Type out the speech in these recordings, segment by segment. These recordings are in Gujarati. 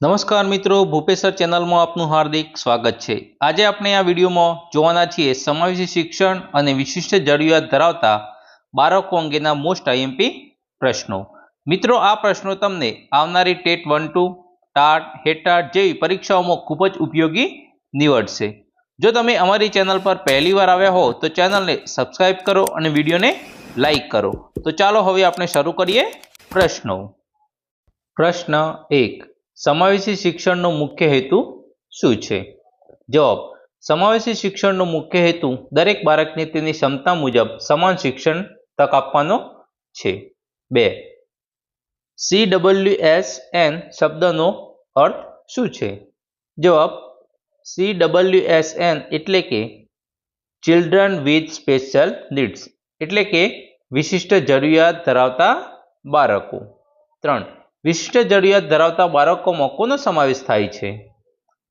નમસ્કાર મિત્રો ભૂપેસર ચેનલમાં આપનું હાર્દિક સ્વાગત છે. આજે આપણે આ વિડીયોમાં જોવાના છીએ સમાવેશી શિક્ષણ અને વિશિષ્ટ જરૂરિયાત ધરાવતા બાળકો અંગેના મોસ્ટ આઈએમપી પ્રશ્નો. મિત્રો, આ પ્રશ્નો તમને આવનારી TET one, two, TAT, HTAT જેવી પરીક્ષાઓમાં ખૂબ જ ઉપયોગી નીવડશે. જો તમે અમારી ચેનલ પર પહેલી વાર આવ્યા હો, તો ચેનલને સબસ્ક્રાઈબ કરો અને વિડીયોને લાઇક કરો. તો ચાલો હવે આપણે શરૂ કરીએ પ્રશ્નો. પ્રશ્ન એક. સમાવેશી શિક્ષણનો મુખ્ય હેતુ શું છે? જવાબ, સમાવેશી શિક્ષણનો મુખ્ય હેતુ દરેક બાળકને તેની ક્ષમતા મુજબ સમાન શિક્ષણ તક આપવાનો છે. બે સી ડબલ્યુ એસ એન શબ્દનો અર્થ શું છે? જવાબ સી ડબલ્યુ એસ એન એટલે કે ચિલ્ડ્રન વિથ સ્પેશિયલ નીડ્સ, એટલે કે વિશિષ્ટ જરૂરિયાત ધરાવતા બાળકો. ત્રણ વિશિષ્ટ જરૂરિયાત ધરાવતા બાળકોમાં કોનો સમાવેશ થાય છે?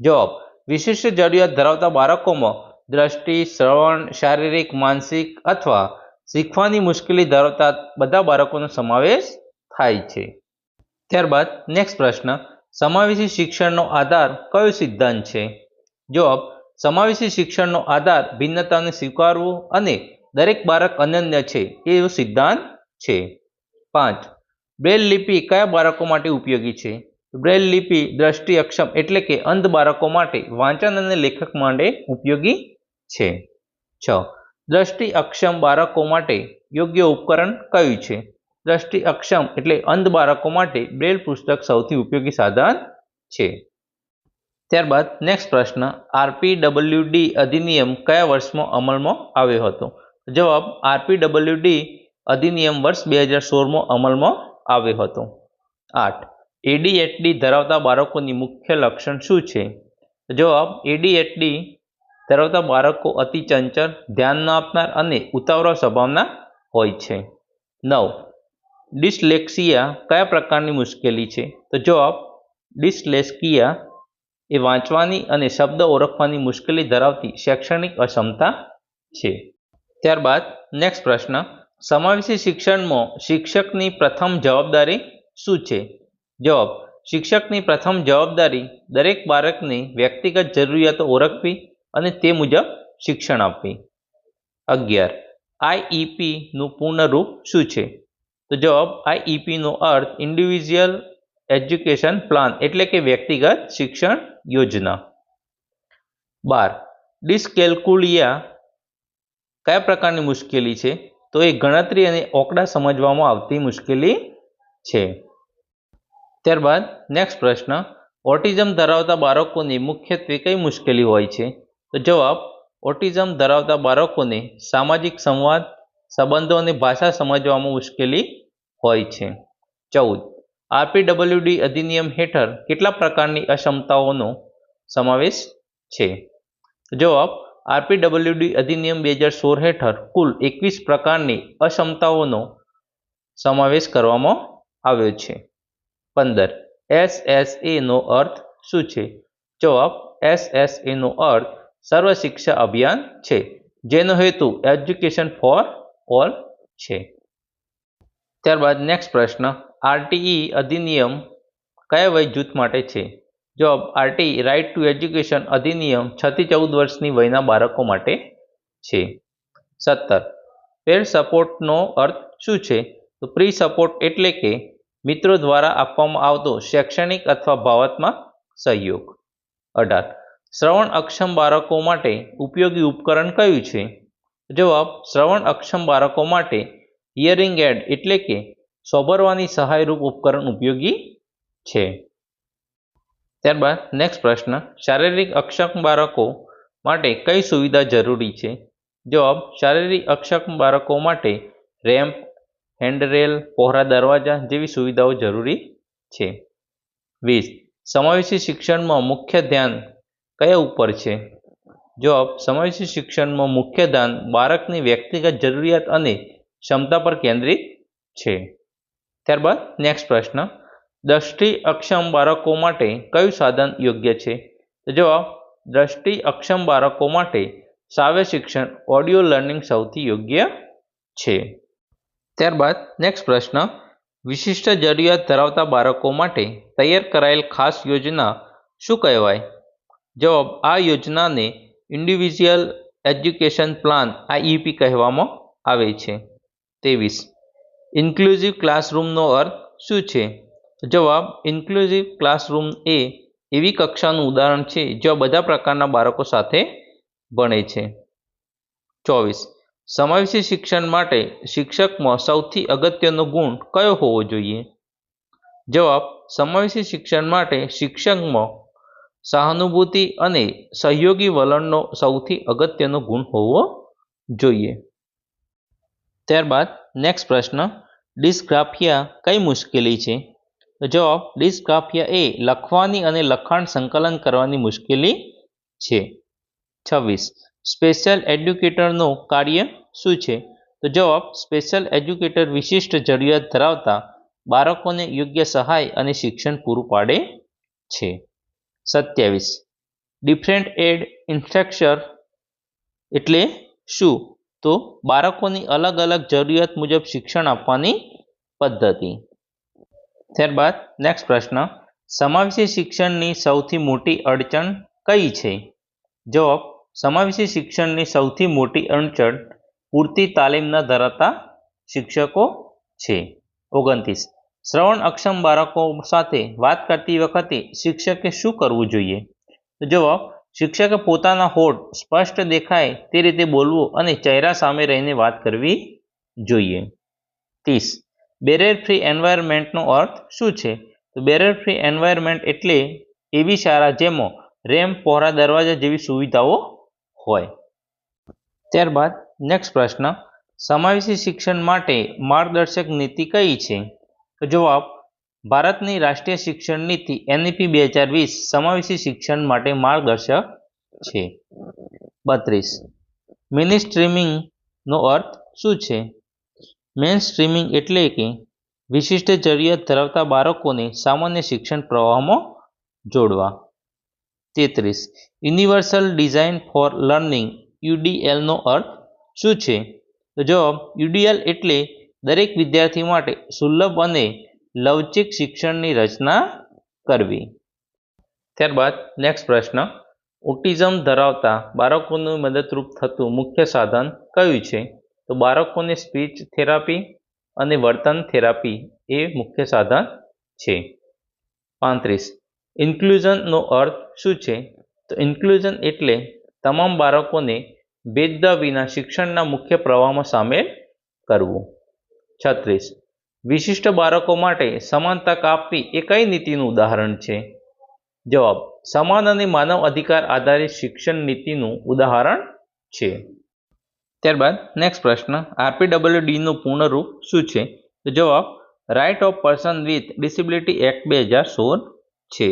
જવાબ, વિશિષ્ટ જરૂરિયાત ધરાવતા બાળકોમાં દ્રષ્ટિ, શ્રવણ, શારીરિક, માનસિક અથવા શીખવાની મુશ્કેલી ધરાવતા બધા બાળકોનો સમાવેશ થાય છે. ત્યારબાદ નેક્સ્ટ પ્રશ્ન, સમાવેશી શિક્ષણનો આધાર કયો સિદ્ધાંત છે? જવાબ, સમાવેશી શિક્ષણનો આધાર ભિન્નતાને સ્વીકારવું અને દરેક બાળક અનન્ય છે એવો સિદ્ધાંત છે. પાંચ બ્રેલ લિપિ કયા બાળકો માટે ઉપયોગી છે? બ્રેલ લિપિ દ્રષ્ટિ અક્ષમ એટલે કે અંધ બાળકો માટે વાંચન અને લેખક માટે ઉપયોગી છે. છ. દ્રષ્ટિ અક્ષમ બાળકો માટે યોગ્ય ઉપકરણ કયું છે? દ્રષ્ટિ અક્ષમ એટલે અંધ બાળકો માટે બ્રેલ પુસ્તક સૌથી ઉપયોગી સાધન છે. ત્યારબાદ નેક્સ્ટ પ્રશ્ન આરપીડબલ્યુડી અધિનિયમ કયા વર્ષમાં અમલમાં આવ્યો હતો? જવાબ આરપીડબલ્યુડી અધિનિયમ વર્ષ બે હજાર સોળમાં અમલમાં આવ્યો હતો. આઠ. એડીએચડી ધરાવતા બાળકોની મુખ્ય લક્ષણ શું છે? જવાબ એડીએચડી ધરાવતા બાળકો અતિ ચંચળ, ધ્યાન ન આપનાર અને ઉતાવળા સ્વભાવના હોય છે. નવ. ડિસ્લેક્સિયા કયા પ્રકારની મુશ્કેલી છે? તો જવાબ, ડિસ્લેક્સિયા એ વાંચવાની અને શબ્દ ઓળખવાની મુશ્કેલી ધરાવતી શૈક્ષણિક અક્ષમતા છે. ત્યારબાદ નેક્સ્ટ પ્રશ્ન. સમાવેશી શિક્ષણમાં શિક્ષકની પ્રથમ જવાબદારી શું છે? જવાબ, શિક્ષકની પ્રથમ જવાબદારી દરેક બાળકની વ્યક્તિગત જરૂરિયાતો ઓળખવી અને તે મુજબ શિક્ષણ આપવી. અગિયાર, આઈઈપીનું પૂર્ણ રૂપ શું છે? તો જવાબ, આઈઈપીનો અર્થ ઇન્ડિવિજ્યુઅલ એજ્યુકેશન પ્લાન એટલે કે વ્યક્તિગત શિક્ષણ યોજના. બાર ડિસ્કેલ્કુલિયા કયા પ્રકારની મુશ્કેલી છે? તો એ ગણતરી અને ઓકડા સમજવામાં આવતી મુશ્કેલી છે. ત્યારબાદ નેક્સ્ટ પ્રશ્ન ઓટિઝમ ધરાવતા બાળકોને મુખ્યત્વે કઈ મુશ્કેલી હોય છે? તો જવાબ ઓટિઝમ ધરાવતા બાળકોને સામાજિક સંવાદ, સંબંધો અને ભાષા સમજવામાં મુશ્કેલી હોય છે. ચૌદ આરપીડબલ્યુડી અધિનિયમ હેઠળ કેટલા પ્રકારની અક્ષમતાઓનો સમાવેશ છે? જવાબ આરપીડબલ્યુડી અધિનિયમ બે હજાર સોળ હેઠળ કુલ એકવીસ પ્રકારની અક્ષમતાઓનો સમાવેશ કરવામાં આવ્યો છે. પંદર એસ નો અર્થ શું છે? જવાબ એસ નો અર્થ સર્વ શિક્ષા અભિયાન છે, જેનો હેતુ એજ્યુકેશન ફોર ઓલ છે. ત્યારબાદ નેક્સ્ટ પ્રશ્ન, આરટીઈ અધિનિયમ કયા વય જૂથ માટે છે? જવાબ, આરટી રાઇટ ટુ એજ્યુકેશન અધિનિયમ છથી ચૌદ વર્ષની વયના બાળકો માટે છે. સત્તર પેર સપોર્ટનો અર્થ શું છે? તો પ્રી સપોર્ટ એટલે કે મિત્રો દ્વારા આપવામાં આવતો શૈક્ષણિક અથવા ભાવાત્મક સહયોગ. અઢાર, શ્રવણ અક્ષમ બાળકો માટે ઉપયોગી ઉપકરણ કયું છે? જવાબ, શ્રવણ અક્ષમ બાળકો માટે હિયરિંગ એડ એટલે કે સોબરવાની સહાયરૂપ ઉપકરણ ઉપયોગી છે. ત્યારબાદ નેક્સ્ટ પ્રશ્ન, શારીરિક અક્ષમ બાળકો માટે કઈ સુવિધા જરૂરી છે? જવાબ, શારીરિક અક્ષમ બાળકો માટે રેમ્પ હેન્ડરેલ પહોરા દરવાજા જેવી સુવિધાઓ જરૂરી છે. વીસ, સમાવેશી શિક્ષણમાં મુખ્ય ધ્યાન કયા ઉપર છે? જવાબ, સમાવેશી શિક્ષણમાં મુખ્ય ધ્યાન બાળકની વ્યક્તિગત જરૂરિયાત અને ક્ષમતા પર કેન્દ્રિત છે. ત્યારબાદ નેક્સ્ટ પ્રશ્ન દ્રષ્ટિ અક્ષમ બાળકો માટે કયું સાધન યોગ્ય છે? જવાબ, દ્રષ્ટિ અક્ષમ બાળકો માટે શ્રાવ્ય શિક્ષણ ઓડિયો લર્નિંગ સૌથી યોગ્ય છે. ત્યારબાદ નેક્સ્ટ પ્રશ્ન, વિશિષ્ટ જરૂરિયાત ધરાવતા બાળકો માટે તૈયાર કરાયેલ ખાસ યોજના શું કહેવાય? જવાબ, આ યોજનાને ઇન્ડિવિઝ્યુઅલ એજ્યુકેશન પ્લાન આઈઈપી કહેવામાં આવે છે. ત્રેવીસ, ઇન્ક્લુઝિવ ક્લાસરૂમનો અર્થ શું છે? જવાબ ઇન્ક્લુઝિવ ક્લાસરૂમ એ એવી કક્ષાનું ઉદાહરણ છે, જ્યાં બધા પ્રકારના બાળકો સાથે ભણે છે. ચોવીસ, સમાવેશી શિક્ષણ માટે શિક્ષકમાં સૌથી અગત્યનો ગુણ કયો હોવો જોઈએ? જવાબ, સમાવેશી શિક્ષણ માટે શિક્ષકમાં સહાનુભૂતિ અને સહયોગી વલણનો સૌથી અગત્યનો ગુણ હોવો જોઈએ. ત્યારબાદ નેક્સ્ટ પ્રશ્ન ડિસ્ગ્રાફિયા કઈ મુશ્કેલી છે? જવાબ ડિસ્ગ્રાફિયા એ લખવાની અને લખાણ સંકલન કરવાની મુશ્કેલી છે. છવ્વીસ, સ્પેશિયલ એડ્યુકેટરનું કાર્ય શું છે? તો જવાબ, સ્પેશિયલ એજ્યુકેટર વિશિષ્ટ જરૂરિયાત ધરાવતા બાળકોને યોગ્ય સહાય અને શિક્ષણ પૂરું પાડે છે. સત્યાવીસ, ડિફરન્ટ એડ ઇન્સ્ટ્રક્ચર એટલે શું? તો બાળકોની અલગ અલગ જરૂરિયાત મુજબ શિક્ષણ આપવાની પદ્ધતિ. ત્યારબાદ નેક્સ્ટ પ્રશ્ન, સમાવેશી શિક્ષણની સૌથી મોટી અડચણ કઈ છે? જવાબ, સમાવેશી શિક્ષણની સૌથી મોટી અડચણ પૂરતી તાલીમ ન ધરાવતા શિક્ષકો છે. ઓગણત્રીસ, શ્રવણ અક્ષમ બાળકો સાથે વાત કરતી વખતે શિક્ષકે શું કરવું જોઈએ? જવાબ, શિક્ષકે પોતાના હોઠ સ્પષ્ટ દેખાય તે રીતે બોલવું અને ચહેરા સામે રહીને વાત કરવી જોઈએ. ત્રીસ બેરિયર ફ્રી એન્વાયરમેન્ટનો અર્થ શું છે? તો બેરર ફ્રી એન્વાયરમેન્ટ એટલે એવી શાળા જેમાં રેમ્પ પહોરા દરવાજા જેવી સુવિધાઓ હોય. ત્યારબાદ નેક્સ્ટ પ્રશ્ન. સમાવેશી શિક્ષણ માટે માર્ગદર્શક નીતિ કઈ છે? તો જવાબ, ભારતની રાષ્ટ્રીય શિક્ષણ નીતિ એનઈપી બે હજાર વીસ સમાવેશી શિક્ષણ માટે માર્ગદર્શક છે. બત્રીસ. મિની સ્ટ્રીમિંગનો અર્થ શું છે? મેન સ્ટ્રીમિંગ એટલે કે વિશિષ્ટ જરૂરિયાત ધરાવતા બાળકોને સામાન્ય શિક્ષણ પ્રવાહમાં જોડવા. તેત્રીસ. યુનિવર્સલ ડિઝાઇન ફોર લર્નિંગ યુડીએલનો અર્થ શું છે? તો જવાબ યુડીએલ એટલે દરેક વિદ્યાર્થી માટે સુલભ અને લવચિક શિક્ષણની રચના કરવી. ત્યારબાદ નેક્સ્ટ પ્રશ્ન. ઓટિઝમ ધરાવતા બાળકોનું મદદરૂપ થતું મુખ્ય સાધન કયું છે? તો બાળકોને સ્પીચ થેરાપી અને વર્તન થેરાપી એ મુખ્ય સાધન છે. પાંત્રીસ ઇન્ક્લુઝનનો અર્થ શું છે? તો ઇન્ક્લુઝન એટલે તમામ બાળકોને ભેદભાવ વિના શિક્ષણના મુખ્ય પ્રવાહમાં સામેલ કરવું. છત્રીસ, વિશિષ્ટ બાળકો માટે સમાન તક આપવી એ કઈ નીતિનું ઉદાહરણ છે? જવાબ, સમાન અને માનવ અધિકાર આધારિત શિક્ષણ નીતિનું ઉદાહરણ છે. ત્યારબાદ નેક્સ્ટ પ્રશ્ન આરપીડબ્લ્યુડીનું પૂર્ણરૂપ શું છે? તો જવાબ right of person with disability act બે હજાર સોળ છે.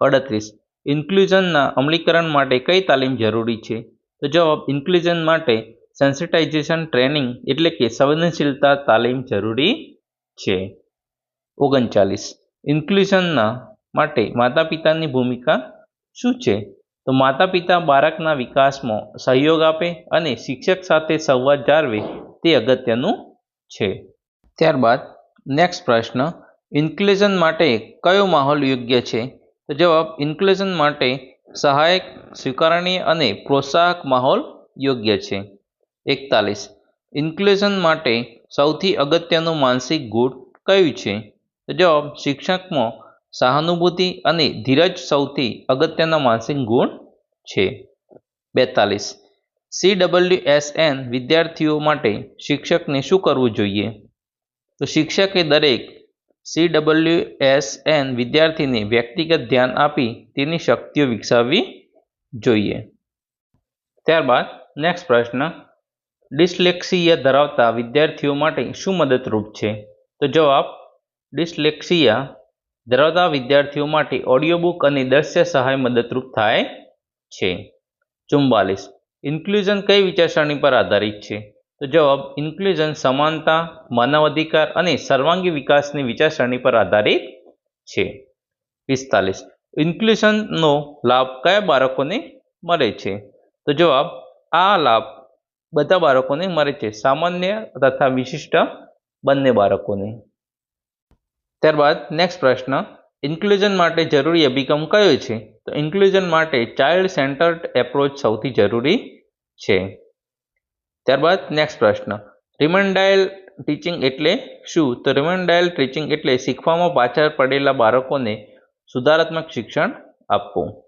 અડત્રીસ ઇન્ક્લુઝનના અમલીકરણ માટે કઈ તાલીમ જરૂરી છે? તો જવાબ ઇન્ક્લુઝન માટે સેન્સિટાઇઝેશન ટ્રેનિંગ એટલે કે સંવેદનશીલતા તાલીમ જરૂરી છે. ઓગણચાલીસ ઇન્ક્લુઝનના માટે માતા પિતાની ભૂમિકા શું છે? તો માતા પિતા બાળકના વિકાસમાં સહયોગ આપે અને શિક્ષક સાથે સંવાદ જાળવે તે અગત્યનું છે. ત્યારબાદ નેક્સ્ટ પ્રશ્ન ઇન્ક્લુઝન માટે કયો માહોલ યોગ્ય છે? તો જવાબ ઇન્ક્લુઝન માટે સહાયક, સ્વીકારણીય અને પ્રોત્સાહક માહોલ યોગ્ય છે. એકતાલીસ ઇન્ક્લુઝન માટે સૌથી અગત્યનું માનસિક ગુણ કયું છે? તો જવાબ, શિક્ષકમાં સહાનુભૂતિ અને ધીરજ સૌથી અગત્યના માનસિક ગુણ છે. બેતાલીસ. સી ડબલ્યુ એસ એન વિદ્યાર્થીઓ માટે શિક્ષકને શું કરવું જોઈએ? તો શિક્ષકે દરેક સી ડબલ્યુ એસ એન વિદ્યાર્થીને વ્યક્તિગત ધ્યાન આપી તેની શક્તિઓ વિકસાવવી જોઈએ. ત્યારબાદ નેક્સ્ટ પ્રશ્ન. ડિસ્લેક્સિયા ધરાવતા વિદ્યાર્થીઓ માટે શું મદદરૂપ છે? તો જવાબ, ડિસ્લેક્સિયા ધરાવતા વિદ્યાર્થીઓ માટે ઓડિયો બુક અને દ્રશ્ય સહાય મદદરૂપ થાય છે. ચુમ્બાલીસ. ઇન્ક્લુઝન કઈ વિચારસરણી પર આધારિત છે? તો જવાબ ઇન્ક્લુઝન સમાનતા માનવ અધિકાર અને સર્વાંગી વિકાસની વિચારસરણી પર આધારિત છે. પિસ્તાલીસ. ઇન્ક્લુઝનનો લાભ કયા બાળકોને મળે છે? તો જવાબ, આ લાભ બધા બાળકોને મળે છે. સામાન્ય તથા વિશિષ્ટ બંને બાળકોને. ત્યારબાદ નેક્સ્ટ પ્રશ્ન ઇન્ક્લુઝન માટે જરૂરી અભિગમ કયો છે? તો ઇન્ક્લુઝન માટે ચાઇલ્ડ સેન્ટર્ડ એપ્રોચ સૌથી જરૂરી છે. ત્યારબાદ નેક્સ્ટ પ્રશ્ન રિમન્ડાઇલ ટીચિંગ એટલે શું? તો રિમન્ડાઇલ ટીચિંગ એટલે શીખવામાં પાછળ પડેલા બાળકોને સુધારાત્મક શિક્ષણ આપવું.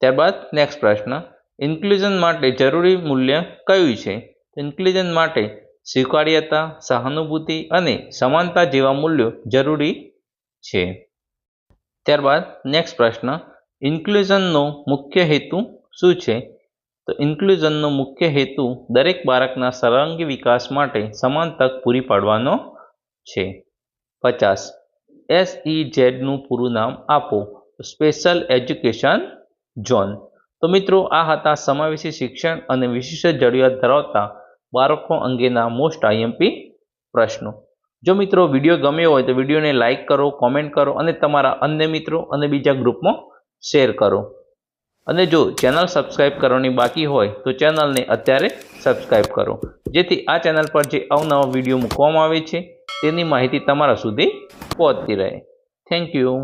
ત્યારબાદ નેક્સ્ટ પ્રશ્ન ઇન્ક્લુઝન માટે જરૂરી મૂલ્ય કયું છે? ઇન્ક્લુઝન માટે સ્વીકાર્યતા સહાનુભૂતિ અને સમાનતા જેવા મૂલ્યો જરૂરી છે. ત્યારબાદ નેક્સ્ટ પ્રશ્ન ઇન્ક્લુઝનનો મુખ્ય હેતુ શું છે? તો ઇન્ક્લુઝનનો મુખ્ય હેતુ દરેક બાળકના સર્વાંગી વિકાસ માટે સમાન તક પૂરી પાડવાનો છે. પચાસ એસઈ ઝેડનું પૂરું નામ આપો. સ્પેશિયલ એજ્યુકેશન ઝોન તો મિત્રો, આ હતા સમાવેશી શિક્ષણ અને વિશિષ્ટ જરૂરિયાત ધરાવતા બાળકો અંગેના મોસ્ટ આઈએમપી પ્રશ્નો. જો મિત્રો વીડિયો ગમ્યો હોય તો વિડીયોને લાઇક કરો કોમેન્ટ કરો અને તમારા અન્ય મિત્રો અને બીજા ગ્રુપમાં શેર કરો. અને જો ચેનલ સબસ્ક્રાઇબ કરવાની બાકી હોય તો ચેનલને અત્યારે સબસ્ક્રાઇબ કરો. જેથી આ ચેનલ પર જે અવનવા વીડિયો મૂકવામાં આવે છે તેની માહિતી તમારા સુધી પહોંચતી રહે. Thank you